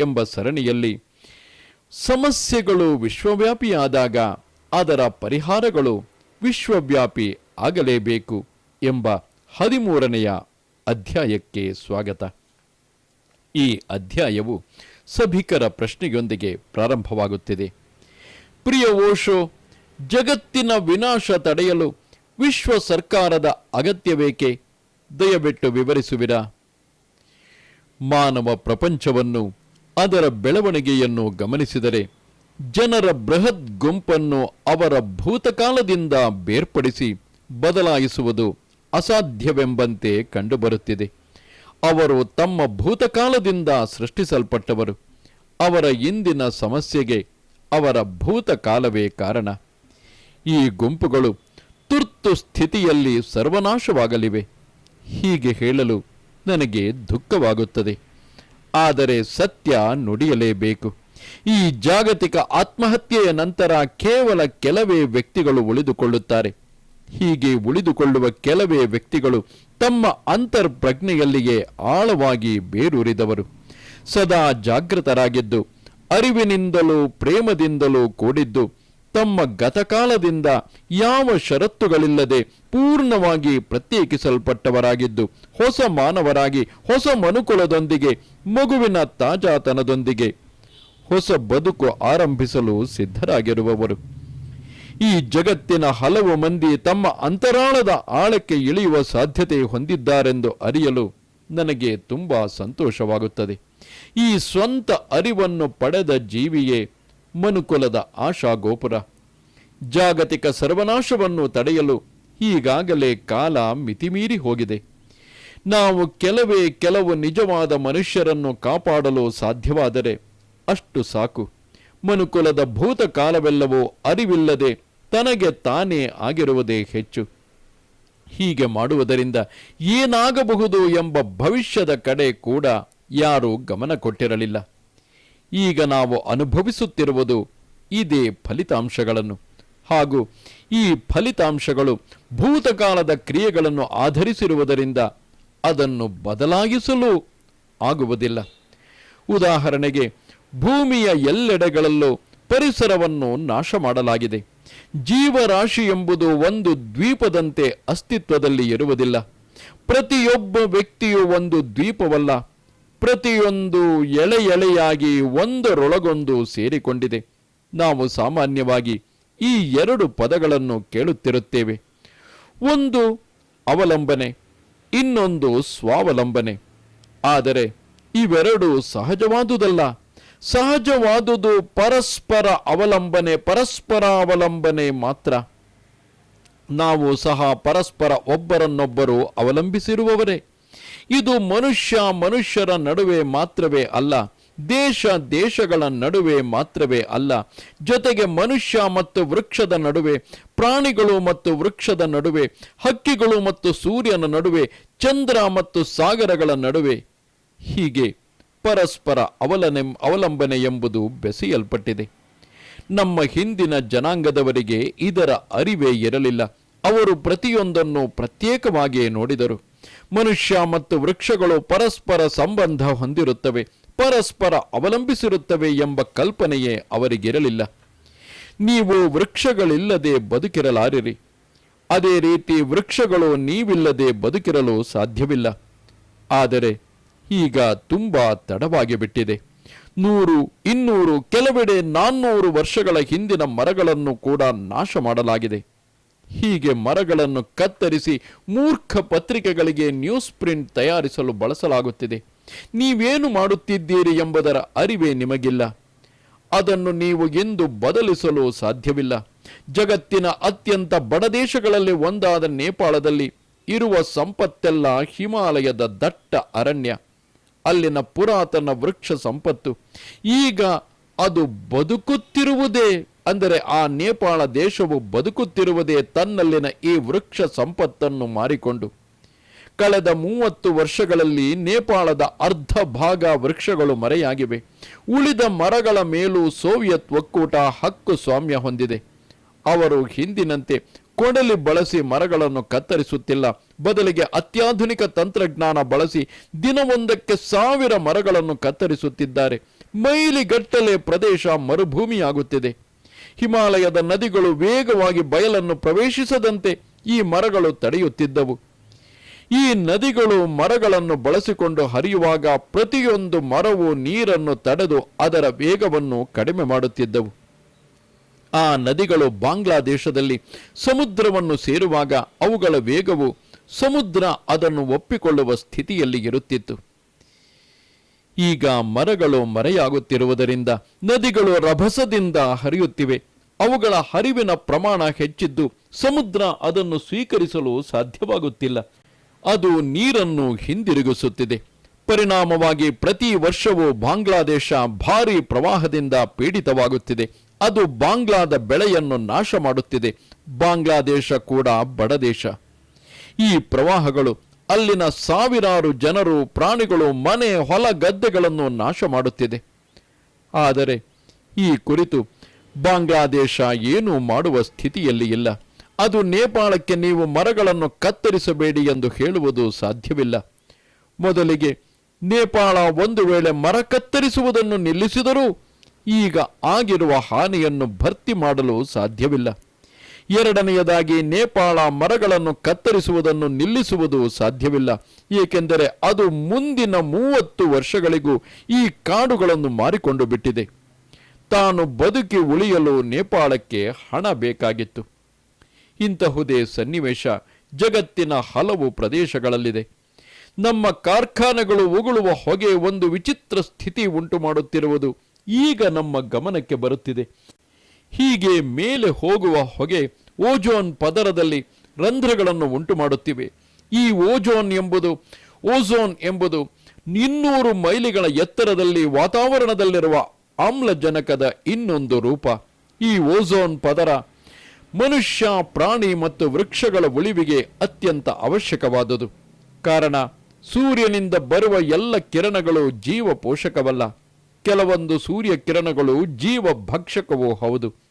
ಎಂಬ ಸರಣಿಯಲ್ಲಿ ಸಮಸ್ಯೆಗಳು ವಿಶ್ವವ್ಯಾಪಿಯಾದಾಗ ಅದರ ಪರಿಹಾರಗಳು ವಿಶ್ವವ್ಯಾಪಿ ಆಗಲೇಬೇಕು ಎಂಬ ಹದಿಮೂರನೆಯ ಅಧ್ಯಾಯಕ್ಕೆ ಸ್ವಾಗತ. ಈ ಅಧ್ಯಾಯವು ಸಭಿಕರ ಪ್ರಶ್ನೆಯೊಂದಿಗೆ ಪ್ರಾರಂಭವಾಗುತ್ತಿದೆ. ಪ್ರಿಯ ಓಶೋ, ಜಗತ್ತಿನ ವಿನಾಶ ತಡೆಯಲು ವಿಶ್ವ ಸರ್ಕಾರದ ಅಗತ್ಯವೇಕೆ? ದಯವಿಟ್ಟು ವಿವರಿಸುವಿರಾ? ಮಾನವ ಪ್ರಪಂಚವನ್ನು ಅದರ ಬೆಳವಣಿಗೆಯನ್ನು ಗಮನಿಸಿದರೆ ಜನರ ಬೃಹತ್ ಗುಂಪನ್ನು ಅವರ ಭೂತಕಾಲದಿಂದ ಬೇರ್ಪಡಿಸಿ ಬದಲಾಯಿಸುವುದು ಅಸಾಧ್ಯವೆಂಬಂತೆ ಕಂಡುಬರುತ್ತಿದೆ. ಅವರು ತಮ್ಮ ಭೂತಕಾಲದಿಂದ ಸೃಷ್ಟಿಸಲ್ಪಟ್ಟವರು. ಅವರ ಇಂದಿನ ಸಮಸ್ಯೆಗೆ ಅವರ ಭೂತಕಾಲವೇ ಕಾರಣ. ಈ ಗುಂಪುಗಳು ತುರ್ತು ಸ್ಥಿತಿಯಲ್ಲಿ ಸರ್ವನಾಶವಾಗಲಿವೆ. ಹೀಗೆ ಹೇಳಲು ನನಗೆ ದುಃಖವಾಗುತ್ತದೆ. ಆದರೆ ಸತ್ಯ ನುಡಿಯಲೇಬೇಕು. ಈ ಜಾಗತಿಕ ಆತ್ಮಹತ್ಯೆಯ ನಂತರ ಕೇವಲ ಕೆಲವೇ ವ್ಯಕ್ತಿಗಳು ಉಳಿದುಕೊಳ್ಳುತ್ತಾರೆ. ಹೀಗೆ ಉಳಿದುಕೊಳ್ಳುವ ಕೆಲವೇ ವ್ಯಕ್ತಿಗಳು ತಮ್ಮ ಅಂತರ್ಪ್ರಜ್ಞೆಯಲ್ಲಿಯೇ ಆಳವಾಗಿ ಬೇರೂರಿದವರು. ಸದಾ ಜಾಗೃತರಾಗಿದ್ದು, ಅರಿವಿನಿಂದಲೂ ಪ್ರೇಮದಿಂದಲೂ ಕೂಡಿದ್ದು ತಮ್ಮ ಗತಕಾಲದಿಂದ ಯಾವ ಷರತ್ತುಗಳಿಲ್ಲದೆ ಪೂರ್ಣವಾಗಿ ಪ್ರತ್ಯೇಕಿಸಲ್ಪಟ್ಟವರಾಗಿದ್ದು, ಹೊಸ ಮಾನವರಾಗಿ, ಹೊಸ ಮನುಕುಲದೊಂದಿಗೆ, ಮಗುವಿನ ತಾಜಾತನದೊಂದಿಗೆ ಹೊಸ ಬದುಕು ಆರಂಭಿಸಲು ಸಿದ್ಧರಾಗಿರುವವರು. ಈ ಜಗತ್ತಿನ ಹಲವು ಮಂದಿ ತಮ್ಮ ಅಂತರಾಳದ ಆಳಕ್ಕೆ ಇಳಿಯುವ ಸಾಧ್ಯತೆ ಹೊಂದಿದ್ದಾರೆಂದು ಅರಿಯಲು ನನಗೆ ತುಂಬಾ ಸಂತೋಷವಾಗುತ್ತದೆ. ಈ ಸ್ವಂತ ಅರಿವನ್ನು ಪಡೆದ ಜೀವಿಯೇ ಮನುಕುಲದ ಆಶಾ ಗೋಪುರ ಜಾಗತಿಕ ಸರ್ವನಾಶವನ್ನು ತಡೆಯಲು ಈಗಾಗಲೇ ಕಾಲ ಮಿತಿಮೀರಿ ಹೋಗಿದೆ. ನಾವು ಕೆಲವೇ ಕೆಲವು ನಿಜವಾದ ಮನುಷ್ಯರನ್ನು ಕಾಪಾಡಲು ಸಾಧ್ಯವಾದರೆ ಅಷ್ಟು ಸಾಕು. ಮನುಕುಲದ ಭೂತಕಾಲವೆಲ್ಲವೂ ಅರಿವಿಲ್ಲದೆ ತನಗೆ ತಾನೇ ಆಗಿರುವುದೇ ಹೆಚ್ಚು. ಹೀಗೆ ಮಾಡುವುದರಿಂದ ಏನಾಗಬಹುದು ಎಂಬ ಭವಿಷ್ಯದ ಕಡೆ ಕೂಡ ಯಾರೂ ಗಮನ ಕೊಟ್ಟಿರಲಿಲ್ಲ. ಈಗ ನಾವು ಅನುಭವಿಸುತ್ತಿರುವುದು ಇದೇ ಫಲಿತಾಂಶಗಳನ್ನು. ಹಾಗೂ ಈ ಫಲಿತಾಂಶಗಳು ಭೂತಕಾಲದ ಕ್ರಿಯೆಗಳನ್ನು ಆಧರಿಸಿರುವುದರಿಂದ ಅದನ್ನು ಬದಲಾಗಿಸಲು ಆಗುವುದಿಲ್ಲ. ಉದಾಹರಣೆಗೆ, ಭೂಮಿಯ ಎಲ್ಲೆಡೆಗಳಲ್ಲೂ ಪರಿಸರವನ್ನು ನಾಶ ಮಾಡಲಾಗಿದೆ. ಜೀವರಾಶಿ ಎಂಬುದು ಒಂದು ದ್ವೀಪದಂತೆ ಅಸ್ತಿತ್ವದಲ್ಲಿ ಇರುವುದಿಲ್ಲ. ಪ್ರತಿಯೊಬ್ಬ ವ್ಯಕ್ತಿಯು ಒಂದು ದ್ವೀಪವಲ್ಲ, ಪ್ರತಿಯೊಂದು ಎಳೆ ಎಳೆಯಾಗಿ ಒಂದರೊಳಗೊಂದು ಸೇರಿಕೊಂಡಿದೆ. ನಾವು ಸಾಮಾನ್ಯವಾಗಿ ಈ ಎರಡು ಪದಗಳನ್ನು ಕೇಳುತ್ತಿರುತ್ತೇವೆ. ಒಂದು ಅವಲಂಬನೆ, ಇನ್ನೊಂದು ಸ್ವಾವಲಂಬನೆ. ಆದರೆ ಇವೆರಡು ಸಹಜವಾದುದಲ್ಲ. ಸಹಜವಾದುದು ಪರಸ್ಪರ ಅವಲಂಬನೆ ಪರಸ್ಪರ ಅವಲಂಬನೆ ಮಾತ್ರ. ನಾವು ಸಹ ಪರಸ್ಪರ ಒಬ್ಬರನ್ನೊಬ್ಬರು ಅವಲಂಬಿಸಿರುವವರೇ. ಇದು ಮನುಷ್ಯ ಮನುಷ್ಯರ ನಡುವೆ ಮಾತ್ರವೇ ಅಲ್ಲ. ದೇಶ ದೇಶಗಳ ನಡುವೆ ಮಾತ್ರವೇ ಅಲ್ಲ, ಜೊತೆಗೆ ಮನುಷ್ಯ ಮತ್ತು ವೃಕ್ಷದ ನಡುವೆ, ಪ್ರಾಣಿಗಳು ಮತ್ತು ವೃಕ್ಷದ ನಡುವೆ, ಹಕ್ಕಿಗಳು ಮತ್ತು ಸೂರ್ಯನ ನಡುವೆ, ಚಂದ್ರ ಮತ್ತು ಸಾಗರಗಳ ನಡುವೆ. ಹೀಗೆ ಪರಸ್ಪರ ಅವಲನೆ ಅವಲಂಬನೆ ಎಂಬುದು ಬೆಸೆಯಲ್ಪಟ್ಟಿದೆ. ನಮ್ಮ ಹಿಂದಿನ ಜನಾಂಗದವರಿಗೆ ಇದರ ಅರಿವೇ ಇರಲಿಲ್ಲ. ಅವರು ಪ್ರತಿಯೊಂದನ್ನು ಪ್ರತ್ಯೇಕವಾಗಿಯೇ ನೋಡಿದರು. ಮನುಷ್ಯ ಮತ್ತು ವೃಕ್ಷಗಳು ಪರಸ್ಪರ ಸಂಬಂಧ ಹೊಂದಿರುತ್ತವೆ, ಪರಸ್ಪರ ಅವಲಂಬಿಸಿರುತ್ತವೆ ಎಂಬ ಕಲ್ಪನೆಯೇ ಅವರಿಗಿರಲಿಲ್ಲ. ನೀವು ವೃಕ್ಷಗಳಿಲ್ಲದೆ ಬದುಕಿರಲಾರಿರಿ. ಅದೇ ರೀತಿ ವೃಕ್ಷಗಳು ನೀವಿಲ್ಲದೆ ಬದುಕಿರಲು ಸಾಧ್ಯವಿಲ್ಲ. ಆದರೆ ಈಗ ತುಂಬಾ ತಡವಾಗಿ ಬಿಟ್ಟಿದೆ ನೂರು, ಇನ್ನೂರು, ಕೆಲವೆಡೆ ನಾನ್ನೂರು ವರ್ಷಗಳ ಹಿಂದಿನ ಮರಗಳನ್ನು ಕೂಡ ನಾಶ ಮಾಡಲಾಗಿದೆ ಹೀಗೆ ಮರಗಳನ್ನು ಕತ್ತರಿಸಿ ಮೂರ್ಖ ಪತ್ರಿಕೆಗಳಿಗೆ ನ್ಯೂಸ್ ಪ್ರಿಂಟ್ ತಯಾರಿಸಲು ಬಳಸಲಾಗುತ್ತಿದೆ. ನೀವೇನು ಮಾಡುತ್ತಿದ್ದೀರಿ ಎಂಬುದರ ಅರಿವೇ ನಿಮಗಿಲ್ಲ. ಅದನ್ನು ನೀವು ಎಂದು ಬದಲಿಸಲು ಸಾಧ್ಯವಿಲ್ಲ. ಜಗತ್ತಿನ ಅತ್ಯಂತ ಬಡ ದೇಶಗಳಲ್ಲಿ ಒಂದಾದ ನೇಪಾಳದಲ್ಲಿ ಇರುವ ಸಂಪತ್ತೆಲ್ಲ ಹಿಮಾಲಯದ ದಟ್ಟ ಅರಣ್ಯ. ಅಲ್ಲಿನ ಪುರಾತನ ವೃಕ್ಷ ಸಂಪತ್ತು. ಈಗ ಅದು ಬದುಕುತ್ತಿರುವುದೇ ಅಂದರೆ ಆ ನೇಪಾಳ ದೇಶವು ಬದುಕುತ್ತಿರುವುದೇ ತನ್ನಲ್ಲಿನ ಈ ವೃಕ್ಷ ಸಂಪತ್ತನ್ನು ಮಾರಿಕೊಂಡು. ಕಳೆದ ಮೂವತ್ತು ವರ್ಷಗಳಲ್ಲಿ ನೇಪಾಳದ ಅರ್ಧ ಭಾಗ ವೃಕ್ಷಗಳು ಮರೆಯಾಗಿವೆ. ಉಳಿದ ಮರಗಳ ಮೇಲೂ ಸೋವಿಯತ್ ಒಕ್ಕೂಟ ಹಕ್ಕು ಸ್ವಾಮ್ಯ ಹೊಂದಿದೆ. ಅವರು ಹಿಂದಿನಂತೆ ಕೊಡಲಿ ಬಳಸಿ ಮರಗಳನ್ನು ಕತ್ತರಿಸುತ್ತಿಲ್ಲ. ಬದಲಿಗೆ ಅತ್ಯಾಧುನಿಕ ತಂತ್ರಜ್ಞಾನ ಬಳಸಿ ದಿನವೊಂದಕ್ಕೆ ಸಾವಿರ ಮರಗಳನ್ನು ಕತ್ತರಿಸುತ್ತಿದ್ದಾರೆ. ಮೈಲಿಗಟ್ಟಲೆ ಪ್ರದೇಶ ಮರುಭೂಮಿಯಾಗುತ್ತಿದೆ. ಹಿಮಾಲಯದ ನದಿಗಳು ವೇಗವಾಗಿ ಬಯಲನ್ನು ಪ್ರವೇಶಿಸದಂತೆ ಈ ಮರಗಳು ತಡೆಯುತ್ತಿದ್ದವು. ಈ ನದಿಗಳು ಮರಗಳನ್ನು ಬಳಸಿಕೊಂಡು ಹರಿಯುವಾಗ ಪ್ರತಿಯೊಂದು ಮರವು ನೀರನ್ನು ತಡೆದು ಅದರ ವೇಗವನ್ನು ಕಡಿಮೆ ಮಾಡುತ್ತಿದ್ದವು. ಆ ನದಿಗಳು ಬಾಂಗ್ಲಾದೇಶದಲ್ಲಿ ಸಮುದ್ರವನ್ನು ಸೇರುವಾಗ ಅವುಗಳ ವೇಗವು ಸಮುದ್ರ ಅದನ್ನು ಒಪ್ಪಿಕೊಳ್ಳುವ ಸ್ಥಿತಿಯಲ್ಲಿ ಇರುತ್ತಿತ್ತು. ಈಗ ಮರಗಳು ಮರೆಯಾಗುತ್ತಿರುವುದರಿಂದ ನದಿಗಳು ರಭಸದಿಂದ ಹರಿಯುತ್ತಿವೆ. ಅವುಗಳ ಹರಿವಿನ ಪ್ರಮಾಣ ಹೆಚ್ಚಿದ್ದು ಸಮುದ್ರ ಅದನ್ನು ಸ್ವೀಕರಿಸಲು ಸಾಧ್ಯವಾಗುತ್ತಿಲ್ಲ. ಅದು ನೀರನ್ನು ಹಿಂದಿರುಗಿಸುತ್ತಿದೆ. ಪರಿಣಾಮವಾಗಿ ಪ್ರತಿ ವರ್ಷವೂ ಬಾಂಗ್ಲಾದೇಶ ಭಾರಿ ಪ್ರವಾಹದಿಂದ ಪೀಡಿತವಾಗುತ್ತಿದೆ. ಅದು ಬಾಂಗ್ಲಾದ ಬೆಳೆಯನ್ನು ನಾಶ ಮಾಡುತ್ತಿದೆ. ಬಾಂಗ್ಲಾದೇಶ ಕೂಡ ಬಡದೇಶ ಈ ಪ್ರವಾಹಗಳು ಅಲ್ಲಿನ ಸಾವಿರಾರು ಜನರು ಪ್ರಾಣಿಗಳು, ಮನೆ, ಹೊಲ, ಗದ್ದೆಗಳನ್ನು ನಾಶ ಮಾಡುತ್ತಿದೆ. ಆದರೆ ಈ ಕುರಿತು ಬಾಂಗ್ಲಾದೇಶ ಏನೂ ಮಾಡುವ ಸ್ಥಿತಿಯಲ್ಲಿ ಇಲ್ಲ. ಅದು ನೇಪಾಳಕ್ಕೆ ನೀವು ಮರಗಳನ್ನು ಕತ್ತರಿಸಬೇಡಿ ಎಂದು ಹೇಳುವುದು ಸಾಧ್ಯವಿಲ್ಲ. ಮೊದಲಿಗೆ ನೇಪಾಳ ಒಂದು ವೇಳೆ ಮರ ಕತ್ತರಿಸುವುದನ್ನು ನಿಲ್ಲಿಸಿದರೂ ಈಗ ಆಗಿರುವ ಹಾನಿಯನ್ನು ಭರ್ತಿ ಮಾಡಲು ಸಾಧ್ಯವಿಲ್ಲ. ಎರಡನೆಯದಾಗಿ ನೇಪಾಳ ಮರಗಳನ್ನು ಕತ್ತರಿಸುವುದನ್ನು ನಿಲ್ಲಿಸುವುದು ಸಾಧ್ಯವಿಲ್ಲ. ಏಕೆಂದರೆ ಅದು ಮುಂದಿನ ಮೂವತ್ತು ವರ್ಷಗಳಿಗೂ ಈ ಕಾಡುಗಳನ್ನು ಮಾರಿಕೊಂಡು ಬಿಟ್ಟಿದೆ. ತಾನು ಬದುಕಿ ಉಳಿಯಲು ನೇಪಾಳಕ್ಕೆ ಹಣ ಬೇಕಾಗಿತ್ತು. ಇಂತಹುದೇ ಸನ್ನಿವೇಶ ಜಗತ್ತಿನ ಹಲವು ಪ್ರದೇಶಗಳಲ್ಲಿದೆ. ನಮ್ಮ ಕಾರ್ಖಾನೆಗಳು ಉಗುಳುವ ಹೊಗೆ ಒಂದು ವಿಚಿತ್ರ ಸ್ಥಿತಿ ಉಂಟು ಮಾಡುತ್ತಿರುವುದು ಈಗ ನಮ್ಮ ಗಮನಕ್ಕೆ ಬರುತ್ತಿದೆ. ಹೀಗೆ ಮೇಲೆ ಹೋಗುವ ಹೊಗೆ ಓಜೋನ್ ಪದರದಲ್ಲಿ ರಂಧ್ರಗಳನ್ನು ಉಂಟು ಮಾಡುತ್ತಿವೆ ಈ ಓಜೋನ್ ಎಂಬುದು ಓಝೋನ್ ಎಂಬುದು ಇನ್ನೂರು ಮೈಲಿಗಳ ಎತ್ತರದಲ್ಲಿ ವಾತಾವರಣದಲ್ಲಿರುವ ಆಮ್ಲಜನಕದ ಇನ್ನೊಂದು ರೂಪ. ಈ ಓಝೋನ್ ಪದರ ಮನುಷ್ಯ, ಪ್ರಾಣಿ ಮತ್ತು ವೃಕ್ಷಗಳ ಉಳಿವಿಗೆ ಅತ್ಯಂತ ಅವಶ್ಯಕವಾದುದು. ಕಾರಣ, ಸೂರ್ಯನಿಂದ ಬರುವ ಎಲ್ಲ ಕಿರಣಗಳು ಜೀವ ಪೋಷಕವಲ್ಲ ಕೆಲವೊಂದು ಸೂರ್ಯ ಕಿರಣಗಳು ಜೀವ ಭಕ್ಷಕವೂ ಹೌದು.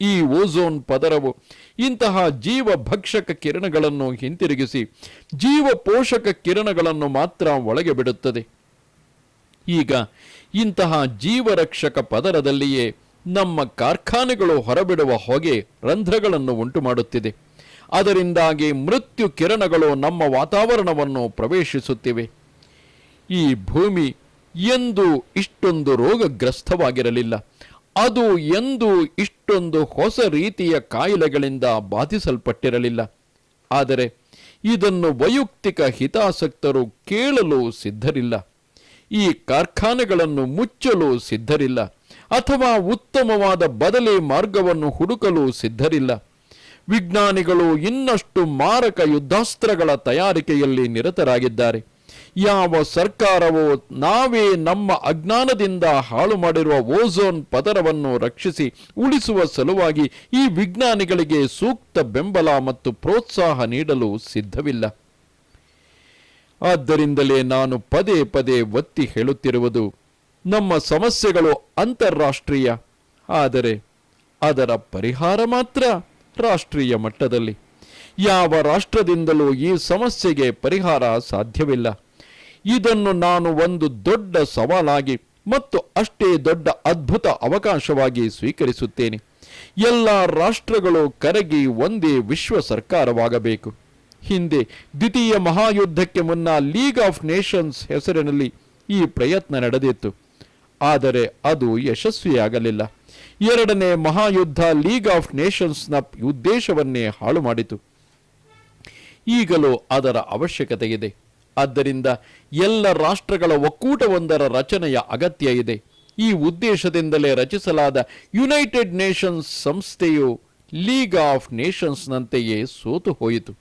ಈ ಓಝೋನ್ ಪದರವು ಇಂತಹ ಜೀವ ಭಕ್ಷಕ ಕಿರಣಗಳನ್ನು ಹಿಂತಿರುಗಿಸಿ ಜೀವ ಪೋಷಕ ಕಿರಣಗಳನ್ನು ಮಾತ್ರ ಒಳಗೆ ಬಿಡುತ್ತದೆ. ಈಗ ಇಂತಹ ಜೀವರಕ್ಷಕ ಪದರದಲ್ಲಿಯೇ ನಮ್ಮ ಕಾರ್ಖಾನೆಗಳು ಹೊರಬಿಡುವ ಹೊಗೆ ರಂಧ್ರಗಳನ್ನು ಉಂಟು ಮಾಡುತ್ತಿದೆ ಅದರಿಂದಾಗಿ ಮೃತ್ಯು ಕಿರಣಗಳು ನಮ್ಮ ವಾತಾವರಣವನ್ನು ಪ್ರವೇಶಿಸುತ್ತಿವೆ. ಈ ಭೂಮಿ ಎಂದು ಇಷ್ಟೊಂದು ರೋಗಗ್ರಸ್ತವಾಗಿರಲಿಲ್ಲ. ಅದು ಎಂದು ಇಷ್ಟೊಂದು ಹೊಸ ರೀತಿಯ ಕಾಯಿಲೆಗಳಿಂದ ಬಾಧಿಸಲ್ಪಟ್ಟಿರಲಿಲ್ಲ. ಆದರೆ ಇದನ್ನು ವೈಯಕ್ತಿಕ ಹಿತಾಸಕ್ತರು ಕೇಳಲು ಸಿದ್ಧರಿಲ್ಲ. ಈ ಕಾರ್ಖಾನೆಗಳನ್ನು ಮುಚ್ಚಲು ಸಿದ್ಧರಿಲ್ಲ. ಅಥವಾ ಉತ್ತಮವಾದ ಬದಲಿ ಮಾರ್ಗವನ್ನು ಹುಡುಕಲು ಸಿದ್ಧರಿಲ್ಲ. ವಿಜ್ಞಾನಿಗಳು ಇನ್ನಷ್ಟು ಮಾರಕ ಯುದ್ಧಾಸ್ತ್ರಗಳ ತಯಾರಿಕೆಯಲ್ಲಿ ನಿರತರಾಗಿದ್ದಾರೆ. ಯಾವ ಸರ್ಕಾರವೋ ನಾವೇ ನಮ್ಮ ಅಜ್ಞಾನದಿಂದ ಹಾಳು ಮಾಡಿರುವ ಓಝೋನ್ ಪದರವನ್ನು ರಕ್ಷಿಸಿ ಉಳಿಸುವ ಸಲುವಾಗಿ ಈ ವಿಜ್ಞಾನಿಗಳಿಗೆ ಸೂಕ್ತ ಬೆಂಬಲ ಮತ್ತು ಪ್ರೋತ್ಸಾಹ ನೀಡಲು ಸಿದ್ಧವಿಲ್ಲ. ಆದ್ದರಿಂದಲೇ ನಾನು ಪದೇ ಪದೇ ಒತ್ತಿ ಹೇಳುತ್ತಿರುವುದು, ನಮ್ಮ ಸಮಸ್ಯೆಗಳು ಅಂತಾರಾಷ್ಟ್ರೀಯ, ಆದರೆ ಅದರ ಪರಿಹಾರ ಮಾತ್ರ ರಾಷ್ಟ್ರೀಯ ಮಟ್ಟದಲ್ಲಿ. ಯಾವ ರಾಷ್ಟ್ರದಿಂದಲೂ ಈ ಸಮಸ್ಯೆಗೆ ಪರಿಹಾರ ಸಾಧ್ಯವಿಲ್ಲ. ಇದನ್ನು ನಾನು ಒಂದು ದೊಡ್ಡ ಸವಾಲಾಗಿ ಮತ್ತು ಅಷ್ಟೇ ದೊಡ್ಡ ಅದ್ಭುತ ಅವಕಾಶವಾಗಿ ಸ್ವೀಕರಿಸುತ್ತೇನೆ. ಎಲ್ಲ ರಾಷ್ಟ್ರಗಳು ಕರಗಿ ಒಂದೇ ವಿಶ್ವ ಸರ್ಕಾರವಾಗಬೇಕು. ಹಿಂದೆ ದ್ವಿತೀಯ ಮಹಾಯುದ್ಧಕ್ಕೆ ಮುನ್ನ ಲೀಗ್ ಆಫ್ ನೇಷನ್ಸ್ ಹೆಸರಿನಲ್ಲಿ ಈ ಪ್ರಯತ್ನ ನಡೆದಿತ್ತು. ಆದರೆ ಅದು ಯಶಸ್ವಿಯಾಗಲಿಲ್ಲ. ಎರಡನೇ ಮಹಾಯುದ್ಧ ಲೀಗ್ ಆಫ್ ನೇಷನ್ಸ್ನ ಉದ್ದೇಶವನ್ನೇ ಹಾಳು ಮಾಡಿತು ಈಗಲೂ ಅದರ ಅವಶ್ಯಕತೆ ಇದೆ ಆದ್ದರಿಂದ ಎಲ್ಲ ರಾಷ್ಟ್ರಗಳ ಒಕ್ಕೂಟವೊಂದರ ರಚನೆಯ ಅಗತ್ಯ ಇದೆ. ಈ ಉದ್ದೇಶದಿಂದಲೇ ರಚಿಸಲಾದ ಯುನೈಟೆಡ್ ನೇಷನ್ಸ್ ಸಂಸ್ಥೆಯು ಲೀಗ್ ಆಫ್ ನೇಷನ್ಸ್ನಂತೆಯೇ ಸೋತು ಹೋಯಿತು.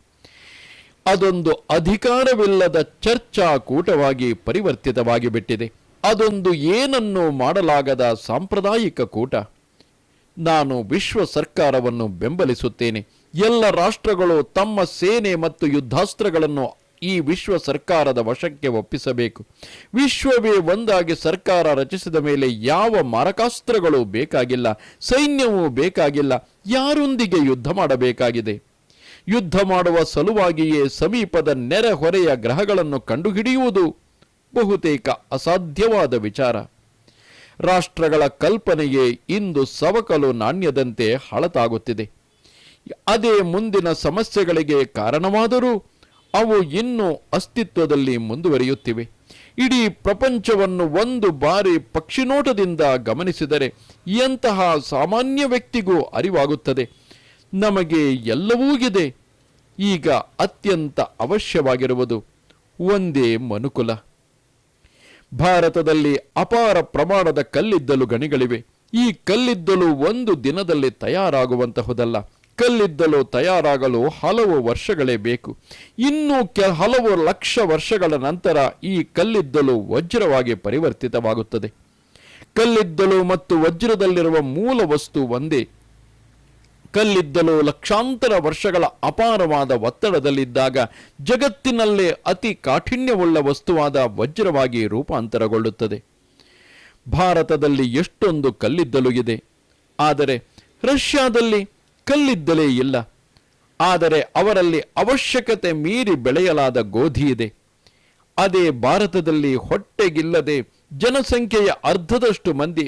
ಅದೊಂದು ಅಧಿಕಾರವಿಲ್ಲದ ಚರ್ಚಾ ಕೂಟವಾಗಿ ಪರಿವರ್ತಿತವಾಗಿ ಬಿಟ್ಟಿದೆ. ಅದೊಂದು ಏನನ್ನು ಮಾಡಲಾಗದ ಸಾಂಪ್ರದಾಯಿಕ ಕೂಟ. ನಾನು ವಿಶ್ವ ಸರ್ಕಾರವನ್ನು ಬೆಂಬಲಿಸುತ್ತೇನೆ. ಎಲ್ಲ ರಾಷ್ಟ್ರಗಳು ತಮ್ಮ ಸೇನೆ ಮತ್ತು ಯುದ್ಧಾಸ್ತ್ರಗಳನ್ನು ಈ ವಿಶ್ವ ಸರ್ಕಾರದ ವಶಕ್ಕೆ ಒಪ್ಪಿಸಬೇಕು. ವಿಶ್ವವೇ ಒಂದಾಗಿ ಸರ್ಕಾರ ರಚಿಸಿದ ಮೇಲೆ ಯಾವ ಮಾರಕಾಸ್ತ್ರಗಳು ಬೇಕಾಗಿಲ್ಲ, ಸೈನ್ಯವೂ ಬೇಕಾಗಿಲ್ಲ, ಯಾರೊಂದಿಗೆ ಯುದ್ಧ ಮಾಡಬೇಕಾಗಿದೆ? ಯುದ್ಧ ಮಾಡುವ ಸಲುವಾಗಿಯೇ ಸಮೀಪದ ನೆರೆಹೊರೆಯ ಗ್ರಹಗಳನ್ನು ಕಂಡುಹಿಡಿಯುವುದು ಬಹುತೇಕ ಅಸಾಧ್ಯವಾದ ವಿಚಾರ. ರಾಷ್ಟ್ರಗಳ ಕಲ್ಪನೆಯೇ ಇಂದು ಸವಕಲು ನಾಣ್ಯದಂತೆ ಹಳತಾಗುತ್ತಿದೆ. ಅದೇ ಮುಂದಿನ ಸಮಸ್ಯೆಗಳಿಗೆ ಕಾರಣವಾದರೂ ಅವು ಇನ್ನೂ ಅಸ್ತಿತ್ವದಲ್ಲಿ ಮುಂದುವರಿಯುತ್ತಿವೆ. ಇಡೀ ಪ್ರಪಂಚವನ್ನು ಒಂದು ಬಾರಿ ಪಕ್ಷಿನೋಟದಿಂದ ಗಮನಿಸಿದರೆ ಎಂತಹ ಸಾಮಾನ್ಯ ವ್ಯಕ್ತಿಗೂ ಅರಿವಾಗುತ್ತದೆ. ನಮಗೆ ಎಲ್ಲವೂ ಇದೆ. ಈಗ ಅತ್ಯಂತ ಅವಶ್ಯವಾಗಿರುವುದು ಒಂದೇ ಮನುಕುಲ. ಭಾರತದಲ್ಲಿ ಅಪಾರ ಪ್ರಮಾಣದ ಕಲ್ಲಿದ್ದಲು ಗಣಿಗಳಿವೆ. ಈ ಕಲ್ಲಿದ್ದಲು ಒಂದು ದಿನದಲ್ಲಿ ತಯಾರಾಗುವಂತಹುದಲ್ಲ. ಕಲ್ಲಿದ್ದಲು ತಯಾರಾಗಲು ಹಲವು ವರ್ಷಗಳೇ ಬೇಕು. ಇನ್ನು ಕೆ ಹಲವು ಲಕ್ಷ ವರ್ಷಗಳ ನಂತರ ಈ ಕಲ್ಲಿದ್ದಲು ವಜ್ರವಾಗಿ ಪರಿವರ್ತಿತವಾಗುತ್ತದೆ. ಕಲ್ಲಿದ್ದಲು ಮತ್ತು ವಜ್ರದಲ್ಲಿರುವ ಮೂಲ ವಸ್ತು ಒಂದೇ. ಕಲ್ಲಿದ್ದಲು ಲಕ್ಷಾಂತರ ವರ್ಷಗಳ ಅಪಾರವಾದ ಒತ್ತಡದಲ್ಲಿದ್ದಾಗ ಜಗತ್ತಿನಲ್ಲೇ ಅತಿ ಕಾಠಿಣ್ಯವುಳ್ಳ ವಸ್ತುವಾದ ವಜ್ರವಾಗಿ ರೂಪಾಂತರಗೊಳ್ಳುತ್ತದೆ. ಭಾರತದಲ್ಲಿ ಎಷ್ಟೊಂದು ಕಲ್ಲಿದ್ದಲು ಇದೆ. ಆದರೆ ರಷ್ಯಾದಲ್ಲಿ ಕಲ್ಲಿದ್ದಲೇ ಇಲ್ಲ. ಆದರೆ ಅವರಲ್ಲಿ ಅವಶ್ಯಕತೆ ಮೀರಿ ಬೆಳೆಯಲಾದ ಗೋಧಿ ಇದೆ. ಅದೇ ಭಾರತದಲ್ಲಿ ಹೊಟ್ಟೆಗಿಲ್ಲದೆ ಜನಸಂಖ್ಯೆಯ ಅರ್ಧದಷ್ಟು ಮಂದಿ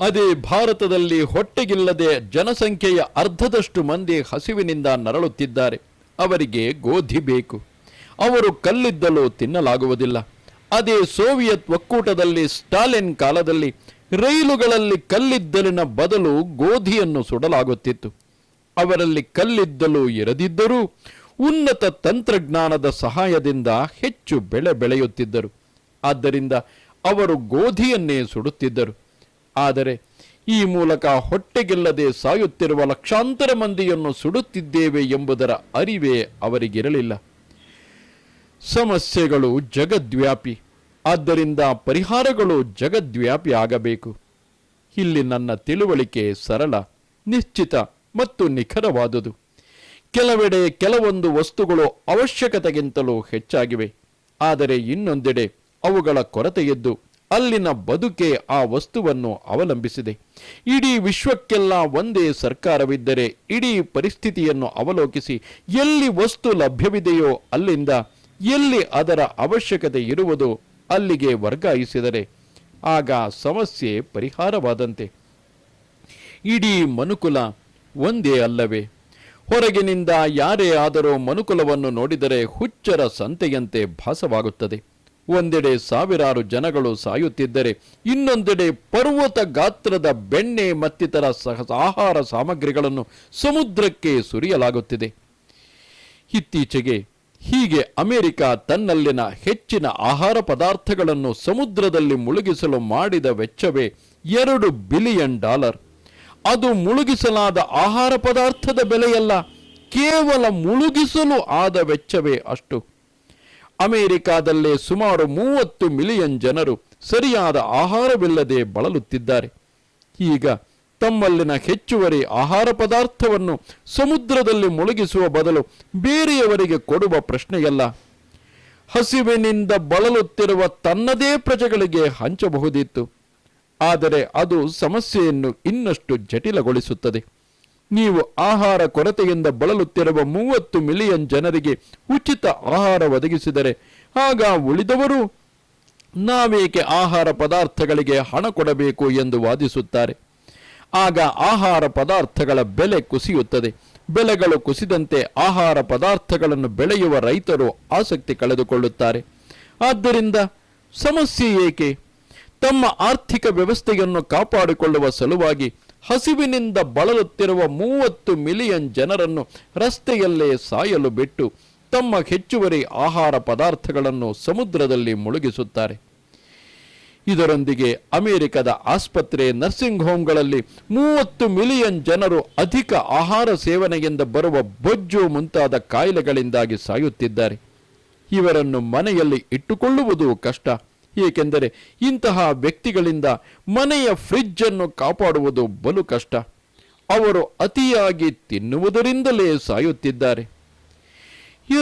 ಅದೇ ಭಾರತದಲ್ಲಿ ಹೊಟ್ಟೆಗಿಲ್ಲದೆ ಜನಸಂಖ್ಯೆಯ ಅರ್ಧದಷ್ಟು ಮಂದಿ ಹಸಿವಿನಿಂದ ನರಳುತ್ತಿದ್ದಾರೆ. ಅವರಿಗೆ ಗೋಧಿ ಬೇಕು. ಅವರು ಕಲ್ಲಿದ್ದಲು ತಿನ್ನಲಾಗುವುದಿಲ್ಲ. ಅದೇ ಸೋವಿಯತ್ ಒಕ್ಕೂಟದಲ್ಲಿ ಸ್ಟಾಲಿನ್ ಕಾಲದಲ್ಲಿ ರೈಲುಗಳಲ್ಲಿ ಕಲ್ಲಿದ್ದಲಿನ ಬದಲು ಗೋಧಿಯನ್ನು ಸುಡಲಾಗುತ್ತಿತ್ತು. ಅವರಲ್ಲಿ ಕಲ್ಲಿದ್ದಲು ಇರದಿದ್ದರೂ ಉನ್ನತ ತಂತ್ರಜ್ಞಾನದ ಸಹಾಯದಿಂದ ಹೆಚ್ಚು ಬೆಳೆ ಬೆಳೆಯುತ್ತಿದ್ದರು. ಆದ್ದರಿಂದ ಅವರು ಗೋಧಿಯನ್ನೇ ಸುಡುತ್ತಿದ್ದರು. ಆದರೆ ಈ ಮೂಲಕ ಹೊಟ್ಟೆಗೆಲ್ಲದೆ ಸಾಯುತ್ತಿರುವ ಲಕ್ಷಾಂತರ ಮಂದಿಯನ್ನು ಸುಡುತ್ತಿದ್ದೇವೆ ಎಂಬುದರ ಅರಿವೇ ಅವರಿಗಿರಲಿಲ್ಲ. ಸಮಸ್ಯೆಗಳು ಜಗದ್ವ್ಯಾಪಿ. ಆದ್ದರಿಂದ ಪರಿಹಾರಗಳು ಜಗದ್ವ್ಯಾಪಿ ಆಗಬೇಕು. ಇಲ್ಲಿ ನನ್ನ ತಿಳುವಳಿಕೆ ಸರಳ, ನಿಶ್ಚಿತ ಮತ್ತು ನಿಖರವಾದುದು. ಕೆಲವೆಡೆ ಕೆಲವೊಂದು ವಸ್ತುಗಳು ಅವಶ್ಯಕತೆಗಿಂತಲೂ ಹೆಚ್ಚಾಗಿವೆ. ಆದರೆ ಇನ್ನೊಂದೆಡೆ ಅವುಗಳ ಕೊರತೆಯಿದ್ದು ಅಲ್ಲಿನ ಬದುಕೆ ಆ ವಸ್ತುವನ್ನು ಅವಲಂಬಿಸಿದೆ. ಇಡೀ ವಿಶ್ವಕ್ಕೆಲ್ಲ ಒಂದೇ ಸರ್ಕಾರವಿದ್ದರೆ ಇಡೀ ಪರಿಸ್ಥಿತಿಯನ್ನು ಅವಲೋಕಿಸಿ ಎಲ್ಲಿ ವಸ್ತು ಲಭ್ಯವಿದೆಯೋ ಅಲ್ಲಿಂದ ಎಲ್ಲಿ ಅದರ ಅವಶ್ಯಕತೆ ಇರುವುದೋ ಅಲ್ಲಿಗೆ ವರ್ಗಾಯಿಸಿದರೆ ಆಗ ಸಮಸ್ಯೆ ಪರಿಹಾರವಾದಂತೆ. ಇಡೀ ಮನುಕುಲ ಒಂದೇ ಅಲ್ಲವೇ? ಹೊರಗಿನಿಂದ ಯಾರೇ ಆದರೂ ಮನುಕುಲವನ್ನು ನೋಡಿದರೆ ಹುಚ್ಚರ ಸಂತೆಯಂತೆ ಭಾಸವಾಗುತ್ತದೆ. ಒಂದೆಡೆ ಸಾವಿರಾರು ಜನಗಳು ಸಾಯುತ್ತಿದ್ದರೆ, ಇನ್ನೊಂದೆಡೆ ಪರ್ವತ ಗಾತ್ರದ ಬೆಣ್ಣೆ ಮತ್ತಿತರ ಸಹ ಆಹಾರ ಸಾಮಗ್ರಿಗಳನ್ನು ಸಮುದ್ರಕ್ಕೆ ಸುರಿಯಲಾಗುತ್ತಿದೆ. ಇತ್ತೀಚೆಗೆ ಹೀಗೆ ಅಮೆರಿಕ ತನ್ನಲ್ಲಿನ ಹೆಚ್ಚಿನ ಆಹಾರ ಪದಾರ್ಥಗಳನ್ನು ಸಮುದ್ರದಲ್ಲಿ ಮುಳುಗಿಸಲು ಮಾಡಿದ ವೆಚ್ಚವೇ ಎರಡು ಬಿಲಿಯನ್ ಡಾಲರ್. ಅದು ಮುಳುಗಿಸಲಾದ ಆಹಾರ ಪದಾರ್ಥದ ಬೆಲೆಯಲ್ಲ, ಕೇವಲ ಮುಳುಗಿಸಲು ಆದ ವೆಚ್ಚವೇ ಅಷ್ಟು. ಅಮೆರಿಕಾದಲ್ಲೇ ಸುಮಾರು ಮೂವತ್ತು ಮಿಲಿಯನ್ ಜನರು ಸರಿಯಾದ ಆಹಾರವಿಲ್ಲದೆ ಬಳಲುತ್ತಿದ್ದಾರೆ. ಈಗ ತಮ್ಮಲ್ಲಿನ ಹೆಚ್ಚುವರಿ ಆಹಾರ ಪದಾರ್ಥವನ್ನು ಸಮುದ್ರದಲ್ಲಿ ಮುಳುಗಿಸುವ ಬದಲು ಬೇರೆಯವರಿಗೆ ಕೊಡುವ ಪ್ರಶ್ನೆಯಲ್ಲ. ಹಸಿವಿನಿಂದ ಬಳಲುತ್ತಿರುವ ತನ್ನದೇ ಪ್ರಜೆಗಳಿಗೆ ಹಂಚಬಹುದಿತ್ತು. ಆದರೆ ಅದು ಸಮಸ್ಯೆಯನ್ನು ಇನ್ನಷ್ಟು ಜಟಿಲಗೊಳಿಸುತ್ತದೆ. ನೀವು ಆಹಾರ ಕೊರತೆಯಿಂದ ಬಳಲುತ್ತಿರುವ ಮೂವತ್ತು ಮಿಲಿಯನ್ ಜನರಿಗೆ ಉಚಿತ ಆಹಾರ ಒದಗಿಸಿದರೆ ಆಗ ಉಳಿದವರು ನಾವೇಕೆ ಆಹಾರ ಪದಾರ್ಥಗಳಿಗೆ ಹಣ ಕೊಡಬೇಕು ಎಂದು ವಾದಿಸುತ್ತಾರೆ? ಆಗ ಆಹಾರ ಪದಾರ್ಥಗಳ ಬೆಲೆ ಕುಸಿಯುತ್ತದೆ. ಬೆಲೆಗಳು ಕುಸಿದಂತೆ ಆಹಾರ ಪದಾರ್ಥಗಳನ್ನು ಬೆಳೆಯುವ ರೈತರು ಆಸಕ್ತಿ ಕಳೆದುಕೊಳ್ಳುತ್ತಾರೆ. ಆದ್ದರಿಂದ ಸಮಸ್ಯೆ ಏಕೆ? ತಮ್ಮ ಆರ್ಥಿಕ ವ್ಯವಸ್ಥೆಯನ್ನು ಕಾಪಾಡಿಕೊಳ್ಳುವ ಸಲುವಾಗಿ ಹಸಿವಿನಿಂದ ಬಳಲುತ್ತಿರುವ ಮೂವತ್ತು ಮಿಲಿಯನ್ ಜನರನ್ನು ರಸ್ತೆಯಲ್ಲೇ ಸಾಯಲು ಬಿಟ್ಟು ತಮ್ಮ ಹೆಚ್ಚುವರಿ ಆಹಾರ ಪದಾರ್ಥಗಳನ್ನು ಸಮುದ್ರದಲ್ಲಿ ಮುಳುಗಿಸುತ್ತಾರೆ. ಇದರೊಂದಿಗೆ ಅಮೆರಿಕದ ಆಸ್ಪತ್ರೆ ನರ್ಸಿಂಗ್ ಹೋಮ್ಗಳಲ್ಲಿ ಮೂವತ್ತು ಮಿಲಿಯನ್ ಜನರು ಅಧಿಕ ಆಹಾರ ಸೇವನೆಯಿಂದ ಬರುವ ಬೊಜ್ಜು ಮುಂತಾದ ಕಾಯಿಲೆಗಳಿಂದಾಗಿ ಸಾಯುತ್ತಿದ್ದಾರೆ. ಇವರನ್ನು ಮನೆಯಲ್ಲಿ ಇಟ್ಟುಕೊಳ್ಳುವುದು ಕಷ್ಟ. ಏಕೆಂದರೆ ಇಂತಹ ವ್ಯಕ್ತಿಗಳಿಂದ ಮನೆಯ ಫ್ರಿಜ್ ಅನ್ನು ಕಾಪಾಡುವುದು ಬಲು ಕಷ್ಟ. ಅವರು ಅತಿಯಾಗಿ ತಿನ್ನುವುದರಿಂದಲೇ ಸಾಯುತ್ತಿದ್ದಾರೆ.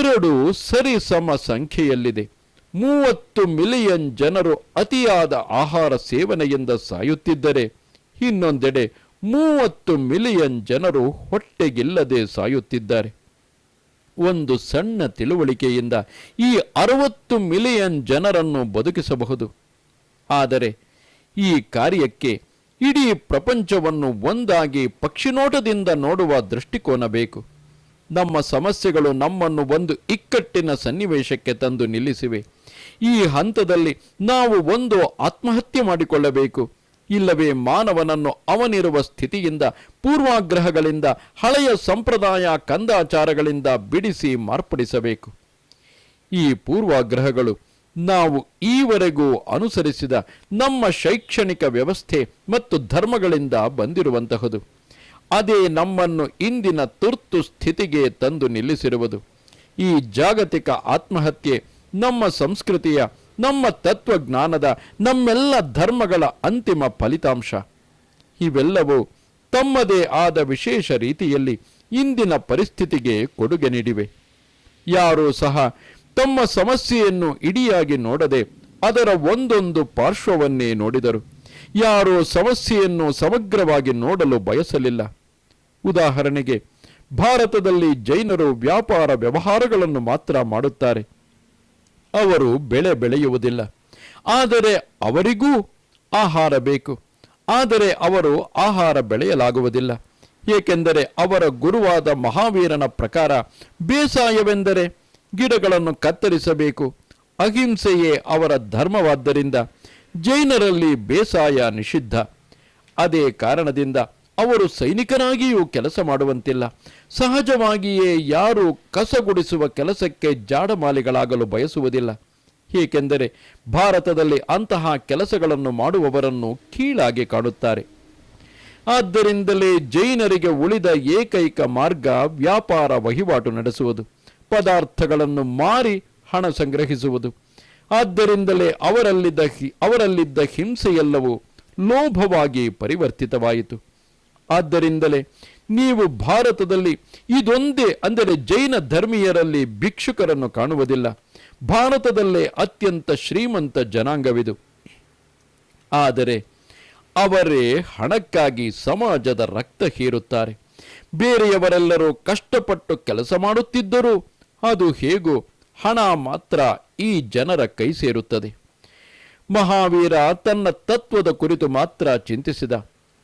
ಎರಡು ಸರಿಸಮ ಸಂಖ್ಯೆಯಲ್ಲಿದೆ. ಮೂವತ್ತು ಮಿಲಿಯನ್ ಜನರು ಅತಿಯಾದ ಆಹಾರ ಸೇವನೆಯಿಂದ ಸಾಯುತ್ತಿದ್ದರೆ, ಇನ್ನೊಂದೆಡೆ ಮೂವತ್ತು ಮಿಲಿಯನ್ ಜನರು ಹೊಟ್ಟೆಗಿಲ್ಲದೆ ಸಾಯುತ್ತಿದ್ದಾರೆ. ಒಂದು ಸಣ್ಣ ತಿಳುವಳಿಕೆಯಿಂದ ಈ ಅರವತ್ತು ಮಿಲಿಯನ್ ಜನರನ್ನು ಬದುಕಿಸಬಹುದು. ಆದರೆ, ಈ ಕಾರ್ಯಕ್ಕೆ ಇಡೀ ಪ್ರಪಂಚವನ್ನು ಒಂದಾಗಿ ಪಕ್ಷಿನೋಟದಿಂದ ನೋಡುವ ದೃಷ್ಟಿಕೋನ ಬೇಕು. ನಮ್ಮ ಸಮಸ್ಯೆಗಳು ನಮ್ಮನ್ನು ಒಂದು ಇಕ್ಕಟ್ಟಿನ ಸನ್ನಿವೇಶಕ್ಕೆ ತಂದು ನಿಲ್ಲಿಸಿವೆ. ಈ ಹಂತದಲ್ಲಿ ನಾವು ಒಂದು ಆತ್ಮಹತ್ಯೆ ಮಾಡಿಕೊಳ್ಳಬೇಕು. ಇಲ್ಲವೇ ಮಾನವನನ್ನು ಅವನಿರುವ ಸ್ಥಿತಿಯಿಂದ, ಪೂರ್ವಾಗ್ರಹಗಳಿಂದ, ಹಳೆಯ ಸಂಪ್ರದಾಯ ಕಂದಾಚಾರಗಳಿಂದ ಬಿಡಿಸಿ ಮಾರ್ಪಡಿಸಬೇಕು. ಈ ಪೂರ್ವಾಗ್ರಹಗಳು ನಾವು ಈವರೆಗೂ ಅನುಸರಿಸಿದ ನಮ್ಮ ಶೈಕ್ಷಣಿಕ ವ್ಯವಸ್ಥೆ ಮತ್ತು ಧರ್ಮಗಳಿಂದ ಬಂದಿರುವಂತಹದು. ಅದೇ ನಮ್ಮನ್ನು ಇಂದಿನ ತುರ್ತು ಸ್ಥಿತಿಗೆ ತಂದು ನಿಲ್ಲಿಸಿರುವುದು. ಈ ಜಾಗತಿಕ ಆತ್ಮಹತ್ಯೆ ನಮ್ಮ ಸಂಸ್ಕೃತಿಯ, ನಮ್ಮ ತತ್ವಜ್ಞಾನದ, ನಮ್ಮೆಲ್ಲ ಧರ್ಮಗಳ ಅಂತಿಮ ಫಲಿತಾಂಶ. ಇವೆಲ್ಲವೂ ತಮ್ಮದೇ ಆದ ವಿಶೇಷ ರೀತಿಯಲ್ಲಿ ಇಂದಿನ ಪರಿಸ್ಥಿತಿಗೆ ಕೊಡುಗೆ ನೀಡಿವೆ. ಯಾರೂ ಸಹ ತಮ್ಮ ಸಮಸ್ಯೆಯನ್ನು ಇಡಿಯಾಗಿ ನೋಡದೆ ಅದರ ಒಂದೊಂದು ಪಾರ್ಶ್ವವನ್ನೇ ನೋಡಿದರು. ಯಾರೂ ಸಮಸ್ಯೆಯನ್ನು ಸಮಗ್ರವಾಗಿ ನೋಡಲು ಬಯಸಲಿಲ್ಲ. ಉದಾಹರಣೆಗೆ, ಭಾರತದಲ್ಲಿ ಜೈನರು ವ್ಯಾಪಾರ ವ್ಯವಹಾರಗಳನ್ನು ಮಾತ್ರ ಮಾಡುತ್ತಾರೆ. ಅವರು ಬೆಳೆ ಬೆಳೆಯುವುದಿಲ್ಲ. ಆದರೆ ಅವರಿಗೂ ಆಹಾರ ಬೇಕು. ಆದರೆ ಅವರು ಆಹಾರ ಬೆಳೆಯಲಾಗುವುದಿಲ್ಲ. ಏಕೆಂದರೆ ಅವರ ಗುರುವಾದ ಮಹಾವೀರನ ಪ್ರಕಾರ ಬೇಸಾಯವೆಂದರೆ ಗಿಡಗಳನ್ನು ಕತ್ತರಿಸಬೇಕು. ಅಹಿಂಸೆಯೇ ಅವರ ಧರ್ಮವಾದ್ದರಿಂದ ಜೈನರಲ್ಲಿ ಬೇಸಾಯ ನಿಷಿದ್ಧ. ಅದೇ ಕಾರಣದಿಂದ ಅವರು ಸೈನಿಕರಾಗಿಯೂ ಕೆಲಸ ಮಾಡುವಂತಿಲ್ಲ. ಸಹಜವಾಗಿಯೇ ಯಾರು ಕಸಗುಡಿಸುವ ಕೆಲಸಕ್ಕೆ ಜಾಡಮಾಲಿಗಳಾಗಲು ಬಯಸುವುದಿಲ್ಲ. ಏಕೆಂದರೆ ಭಾರತದಲ್ಲಿ ಅಂತಹ ಕೆಲಸಗಳನ್ನು ಮಾಡುವವರನ್ನು ಕೀಳಾಗಿ ಕಾಣುತ್ತಾರೆ. ಆದ್ದರಿಂದಲೇ ಜೈನರಿಗೆ ಉಳಿದ ಏಕೈಕ ಮಾರ್ಗ ವ್ಯಾಪಾರ ವಹಿವಾಟು ನಡೆಸುವುದು, ಪದಾರ್ಥಗಳನ್ನು ಮಾರಿ ಹಣ ಸಂಗ್ರಹಿಸುವುದು. ಆದ್ದರಿಂದಲೇ ಅವರಲ್ಲಿದ್ದ ಅವರಲ್ಲಿದ್ದ ಹಿಂಸೆಯೆಲ್ಲವೂ ಲೋಭವಾಗಿ ಪರಿವರ್ತಿತವಾಯಿತು. ಆದ್ದರಿಂದಲೇ ನೀವು ಭಾರತದಲ್ಲಿ ಇದೊಂದೇ ಅಂದರೆ ಜೈನ ಧರ್ಮೀಯರಲ್ಲಿ ಭಿಕ್ಷುಕರನ್ನು ಕಾಣುವುದಿಲ್ಲ. ಭಾರತದಲ್ಲೇ ಅತ್ಯಂತ ಶ್ರೀಮಂತ ಜನಾಂಗವಿದು. ಆದರೆ ಅವರೇ ಹಣಕ್ಕಾಗಿ ಸಮಾಜದ ರಕ್ತ ಹೀರುತ್ತಾರೆ. ಬೇರೆಯವರೆಲ್ಲರೂ ಕಷ್ಟಪಟ್ಟು ಕೆಲಸ ಮಾಡುತ್ತಿದ್ದರೂ ಅದು ಹೇಗೋ ಹಣ ಮಾತ್ರ ಈ ಜನರ ಕೈ ಸೇರುತ್ತದೆ. ಮಹಾವೀರ ತನ್ನ ತತ್ವದ ಕುರಿತು ಮಾತ್ರ ಚಿಂತಿಸಿದ.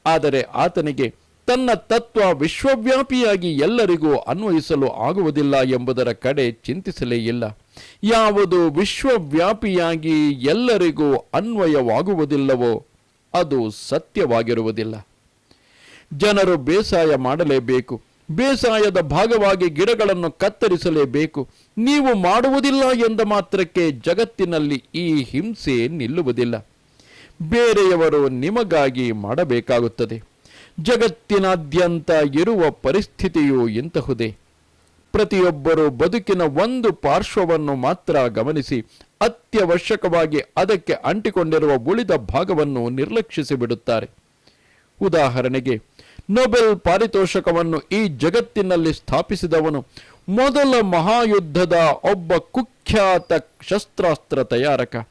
ಆದರೆ ಆತನಿಗೆ ತನ್ನ ತತ್ವ ವಿಶ್ವವ್ಯಾಪಿಯಾಗಿ ಎಲ್ಲರಿಗೂ ಅನ್ವಯಿಸಲು ಆಗುವುದಿಲ್ಲ ಎಂಬುದರ ಕಡೆ ಚಿಂತಿಸಲೇ ಇಲ್ಲ. ಯಾವುದು ವಿಶ್ವವ್ಯಾಪಿಯಾಗಿ ಎಲ್ಲರಿಗೂ ಅನ್ವಯವಾಗುವುದಿಲ್ಲವೋ ಅದು ಸತ್ಯವಾಗಿರುವುದಿಲ್ಲ. ಜನರು ಬೇಸಾಯ ಮಾಡಲೇಬೇಕು. ಬೇಸಾಯದ ಭಾಗವಾಗಿ ಗಿಡಗಳನ್ನು ಕತ್ತರಿಸಲೇಬೇಕು. ನೀವು ಮಾಡುವುದಿಲ್ಲ ಎಂದ ಮಾತ್ರಕ್ಕೆ ಜಗತ್ತಿನಲ್ಲಿ ಈ ಹಿಂಸೆ ನಿಲ್ಲುವುದಿಲ್ಲ. ಬೇರೆಯವರು ನಿಮಗಾಗಿ ಮಾಡಬೇಕಾಗುತ್ತದೆ. ಜಗತ್ತಿನಾದ್ಯಂತ ಇರುವ ಪರಿಸ್ಥಿತಿಯು ಇಂತಹುದೇ. ಪ್ರತಿಯೊಬ್ಬರು ಬದುಕಿನ ಒಂದು ಪಾರ್ಶ್ವವನ್ನು ಮಾತ್ರ ಗಮನಿಸಿ ಅತ್ಯವಶ್ಯಕವಾಗಿ ಅದಕ್ಕೆ ಅಂಟಿಕೊಂಡಿರುವ ಉಳಿದ ಭಾಗವನ್ನು ನಿರ್ಲಕ್ಷಿಸಿ ಬಿಡುತ್ತಾರೆ. ಉದಾಹರಣೆಗೆ, ನೊಬೆಲ್ ಪಾರಿತೋಷಕವನ್ನು ಈ ಜಗತ್ತಿನಲ್ಲಿ ಸ್ಥಾಪಿಸಿದವನು ಮೊದಲ ಮಹಾಯುದ್ಧದ ಒಬ್ಬ ಕುಖ್ಯಾತ ಶಸ್ತ್ರಾಸ್ತ್ರ ತಯಾರಕ.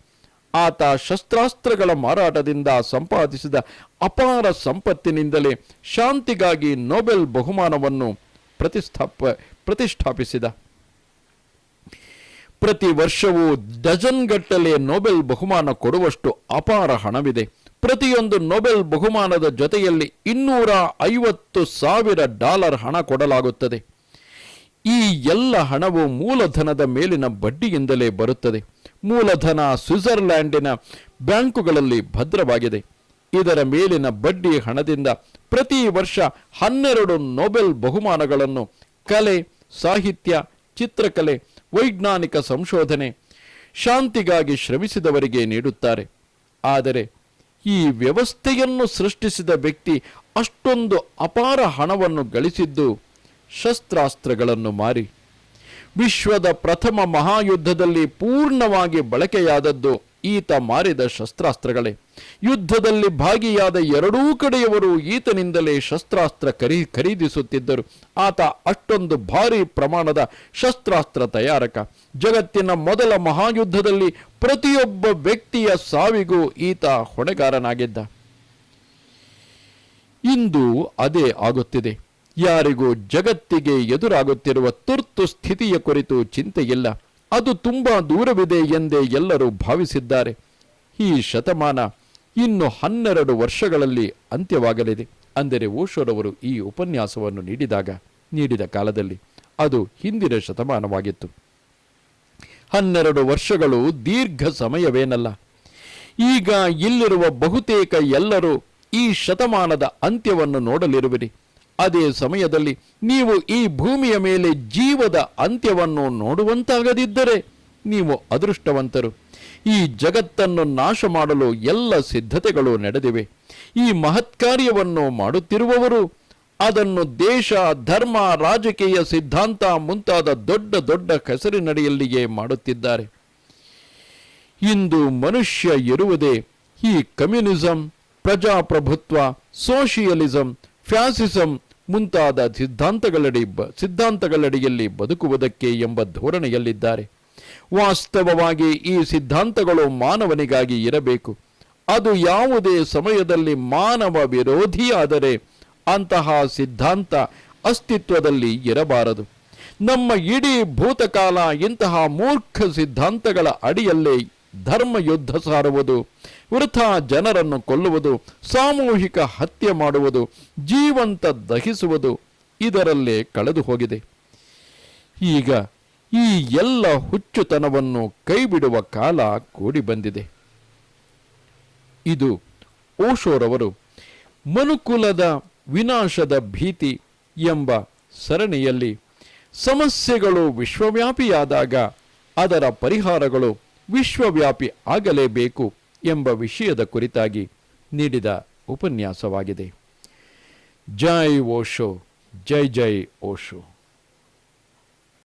ಆತ ಶಸ್ತ್ರಾಸ್ತ್ರಗಳ ಮಾರಾಟದಿಂದ ಸಂಪಾದಿಸಿದ ಅಪಾರ ಸಂಪತ್ತಿನಿಂದಲೇ ಶಾಂತಿಗಾಗಿ ನೊಬೆಲ್ ಬಹುಮಾನವನ್ನು ಪ್ರತಿಷ್ಠಾಪ ಪ್ರತಿಷ್ಠಾಪಿಸಿದ. ಪ್ರತಿ ವರ್ಷವೂ ಡಜನ್ ಗಟ್ಟಲೆ ನೊಬೆಲ್ ಬಹುಮಾನ ಕೊಡುವಷ್ಟು ಅಪಾರ ಹಣವಿದೆ. ಪ್ರತಿಯೊಂದು ನೊಬೆಲ್ ಬಹುಮಾನದ ಜೊತೆಯಲ್ಲಿ ಇನ್ನೂರ ಐವತ್ತು ಸಾವಿರ ಡಾಲರ್ ಹಣ ಕೊಡಲಾಗುತ್ತದೆ. ಈ ಎಲ್ಲ ಹಣವು ಮೂಲಧನದ ಮೇಲಿನ ಬಡ್ಡಿಯಿಂದಲೇ ಬರುತ್ತದೆ. ಮೂಲಧನ ಸ್ವಿಟ್ಜರ್ಲ್ಯಾಂಡಿನ ಬ್ಯಾಂಕುಗಳಲ್ಲಿ ಭದ್ರವಾಗಿದೆ. ಇದರ ಮೇಲಿನ ಬಡ್ಡಿ ಹಣದಿಂದ ಪ್ರತಿ ವರ್ಷ ಹನ್ನೆರಡು ನೊಬೆಲ್ ಬಹುಮಾನಗಳನ್ನು ಕಲೆ, ಸಾಹಿತ್ಯ, ಚಿತ್ರಕಲೆ, ವೈಜ್ಞಾನಿಕ ಸಂಶೋಧನೆ, ಶಾಂತಿಗಾಗಿ ಶ್ರಮಿಸಿದವರಿಗೆ ನೀಡುತ್ತಾರೆ. ಆದರೆ ಈ ವ್ಯವಸ್ಥೆಯನ್ನು ಸೃಷ್ಟಿಸಿದ ವ್ಯಕ್ತಿ ಅಷ್ಟೊಂದು ಅಪಾರ ಹಣವನ್ನು ಗಳಿಸಿದ್ದು ಶಸ್ತ್ರಾಸ್ತ್ರಗಳನ್ನು ಮಾರಿ. ವಿಶ್ವದ ಪ್ರಥಮ ಮಹಾಯುದ್ಧದಲ್ಲಿ ಪೂರ್ಣವಾಗಿ ಬಳಕೆಯಾದದ್ದು ಈತ ಮಾರಿದ ಶಸ್ತ್ರಾಸ್ತ್ರಗಳೇ. ಯುದ್ಧದಲ್ಲಿ ಭಾಗಿಯಾದ ಎರಡೂ ಕಡೆಯವರು ಈತನಿಂದಲೇ ಶಸ್ತ್ರಾಸ್ತ್ರ ಖರೀ ಖರೀದಿಸುತ್ತಿದ್ದರು. ಆತ ಅಷ್ಟೊಂದು ಭಾರಿ ಪ್ರಮಾಣದ ಶಸ್ತ್ರಾಸ್ತ್ರ ತಯಾರಕ. ಜಗತ್ತಿನ ಮೊದಲ ಮಹಾಯುದ್ಧದಲ್ಲಿ ಪ್ರತಿಯೊಬ್ಬ ವ್ಯಕ್ತಿಯ ಸಾವಿಗೂ ಈತ ಹೊಣೆಗಾರನಾಗಿದ್ದ. ಇಂದು ಅದೇ ಆಗುತ್ತಿದೆ. ಯಾರಿಗೂ ಜಗತ್ತಿಗೆ ಎದುರಾಗುತ್ತಿರುವ ತುರ್ತು ಸ್ಥಿತಿಯ ಕುರಿತು ಚಿಂತೆಯಿಲ್ಲ. ಅದು ತುಂಬಾ ದೂರವಿದೆ ಎಂದೇ ಎಲ್ಲರೂ ಭಾವಿಸಿದ್ದಾರೆ. ಈ ಶತಮಾನ ಇನ್ನು ಹನ್ನೆರಡು ವರ್ಷಗಳಲ್ಲಿ ಅಂತ್ಯವಾಗಲಿದೆ. ಅಂದರೆ ಓಶೋರವರು ಈ ಉಪನ್ಯಾಸವನ್ನು ನೀಡಿದಾಗ, ನೀಡಿದ ಕಾಲದಲ್ಲಿ ಅದು ಹಿಂದಿನ ಶತಮಾನವಾಗಿತ್ತು. ಹನ್ನೆರಡು ವರ್ಷಗಳು ದೀರ್ಘ ಸಮಯವೇನಲ್ಲ. ಈಗ ಇಲ್ಲಿರುವ ಬಹುತೇಕ ಎಲ್ಲರೂ ಈ ಶತಮಾನದ ಅಂತ್ಯವನ್ನು ನೋಡಲಿರುವಿರಿ. ಅದೇ ಸಮಯದಲ್ಲಿ ನೀವು ಈ ಭೂಮಿಯ ಮೇಲೆ ಜೀವದ ಅಂತ್ಯವನ್ನು ನೋಡುವಂತಾಗದಿದ್ದರೆ ನೀವು ಅದೃಷ್ಟವಂತರು. ಈ ಜಗತ್ತನ್ನು ನಾಶ ಮಾಡಲು ಎಲ್ಲ ಸಿದ್ಧತೆಗಳು ನಡೆದಿವೆ. ಈ ಮಹತ್ಕಾರ್ಯವನ್ನು ಮಾಡುತ್ತಿರುವವರು ಅದನ್ನು ದೇಶ, ಧರ್ಮ, ರಾಜಕೀಯ ಸಿದ್ಧಾಂತ ಮುಂತಾದ ದೊಡ್ಡ ದೊಡ್ಡ ಹೆಸರಿನಡಿಯಲ್ಲಿಯೇ ಮಾಡುತ್ತಿದ್ದಾರೆ. ಇಂದು ಮನುಷ್ಯ ಇರುವುದೇ ಈ ಕಮ್ಯುನಿಸಂ, ಪ್ರಜಾಪ್ರಭುತ್ವ ಸೋಷಿಯಲಿಸಂ ಫ್ಯಾಸಿಸಂ ಮುಂತಾದ ಸಿದ್ಧಾಂತಗಳಡಿ ಸಿದ್ಧಾಂತಗಳಡಿಯಲ್ಲಿ ಬದುಕುವುದಕ್ಕೆ ಎಂಬ ಧೋರಣೆಯಲ್ಲಿದ್ದಾರೆ. ವಾಸ್ತವವಾಗಿ ಈ ಸಿದ್ಧಾಂತಗಳು ಮಾನವನಿಗಾಗಿ ಇರಬೇಕು. ಅದು ಯಾವುದೇ ಸಮಯದಲ್ಲಿ ಮಾನವ ವಿರೋಧಿಯಾದರೆ ಅಂತಹ ಸಿದ್ಧಾಂತ ಅಸ್ತಿತ್ವದಲ್ಲಿ ಇರಬಾರದು. ನಮ್ಮ ಇಡೀ ಭೂತಕಾಲ ಇಂತಹ ಮೂರ್ಖ ಸಿದ್ಧಾಂತಗಳ ಅಡಿಯಲ್ಲೇ ಧರ್ಮ ಯುದ್ಧ ಸಾರುವುದು ವೃಥಾ ಜನರನ್ನು ಕೊಲ್ಲುವುದು, ಸಾಮೂಹಿಕ ಹತ್ಯೆ ಮಾಡುವುದು, ಜೀವಂತ ದಹಿಸುವುದು ಇದರಲ್ಲೇ ಕಳೆದು ಹೋಗಿದೆ. ಈಗ ಈ ಎಲ್ಲ ಹುಚ್ಚುತನವನ್ನು ಕೈಬಿಡುವ ಕಾಲ ಕೂಡಿ ಬಂದಿದೆ. ಇದು ಓಶೋರವರು ಮನುಕುಲದ ವಿನಾಶದ ಭೀತಿ ಎಂಬ ಸರಣಿಯಲ್ಲಿ ಸಮಸ್ಯೆಗಳು ವಿಶ್ವವ್ಯಾಪಿಯಾದಾಗ ಅದರ ಪರಿಹಾರಗಳು ವಿಶ್ವವ್ಯಾಪಿ ಆಗಲೇಬೇಕು ಎಂಬ ವಿಷಯದ ಕುರಿತಾಗಿ ನೀಡಿದ ಉಪನ್ಯಾಸವಾಗಿದೆ. ಜೈ ಓಶೋ ಜೈ ಜೈ ಓಶೋ